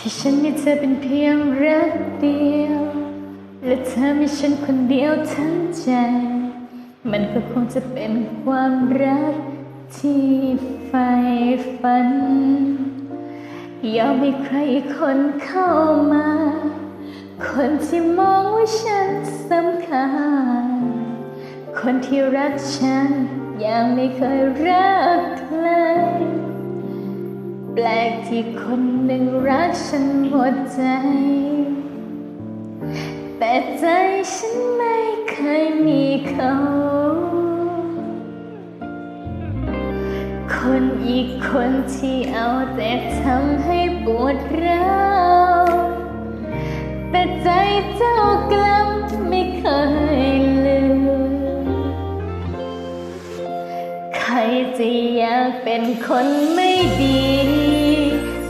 ที่ฉันมีเธอเป็นเพียงรักเดียว และเธอมีฉันคนเดียวทั้งใจ มันก็คงจะเป็นความรักที่ใฝ่ฝันยอมให้ใครคนเข้ามา คนที่มองว่าฉันสำคัญ คนที่รักฉันยังไม่เคยรักใคร ปลกที่คนหนึ่งรักฉันหมดใจ แต่ใจฉันไม่เคยมีเขา คนอีกคนที่เอาแต่ทำให้ปวดร้าวแต่ใจเจ้ากลั จะอยากเป็นคนไม่ดี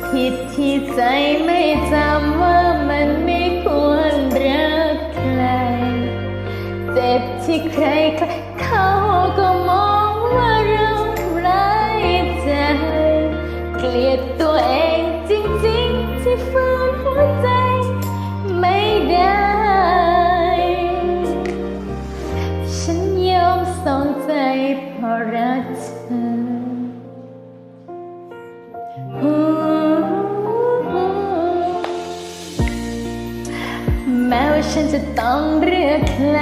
ผิดที่ใจไม่จำว่ามันไม่ควรรักใคร เจ็บที่ใครเขาก็มองว่าเราร้ายใจ เกลียด แม้ว่าฉันจะต้องเลือกใคร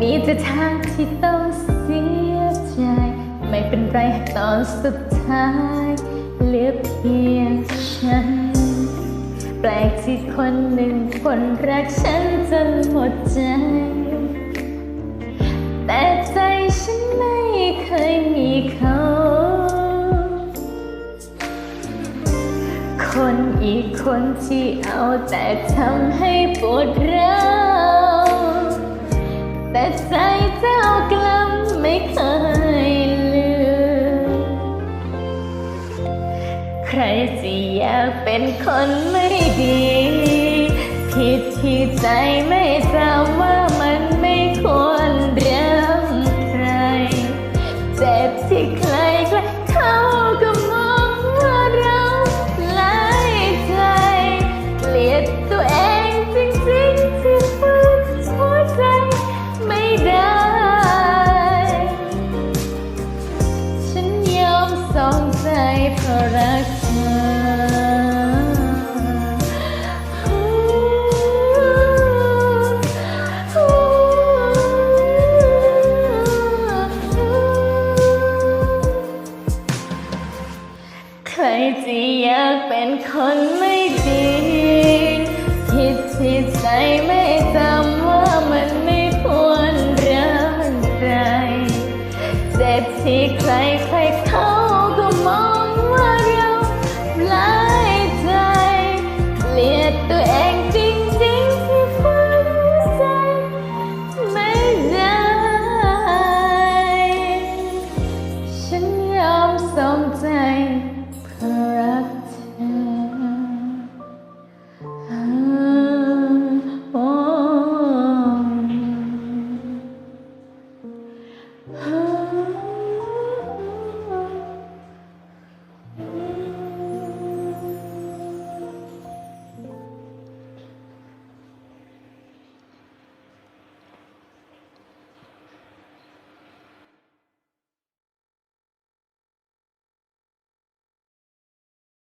มีแต่ทางที่ต้องเสียใจ ไม่เป็นไรตอนสุดท้ายเหลือเพียงฉัน แปลกที่คนหนึ่งคนรักฉันจนหมดใจ คนอีกคนที่เอาแต่ทำให้ปวดร้าวแต่ใจเจ้ากลับไม่เคยลืม ใครจะอยากเป็นคนไม่ดี ผิดที่ใจไม่จำว่ามันไม่ควร สองใจเพราะรักเธอใครจะอยากเป็นคนไม่ดีผิดที่ใจไม่จำว่ามันไม่ควรรักใครเจ็บที่ใคร forever.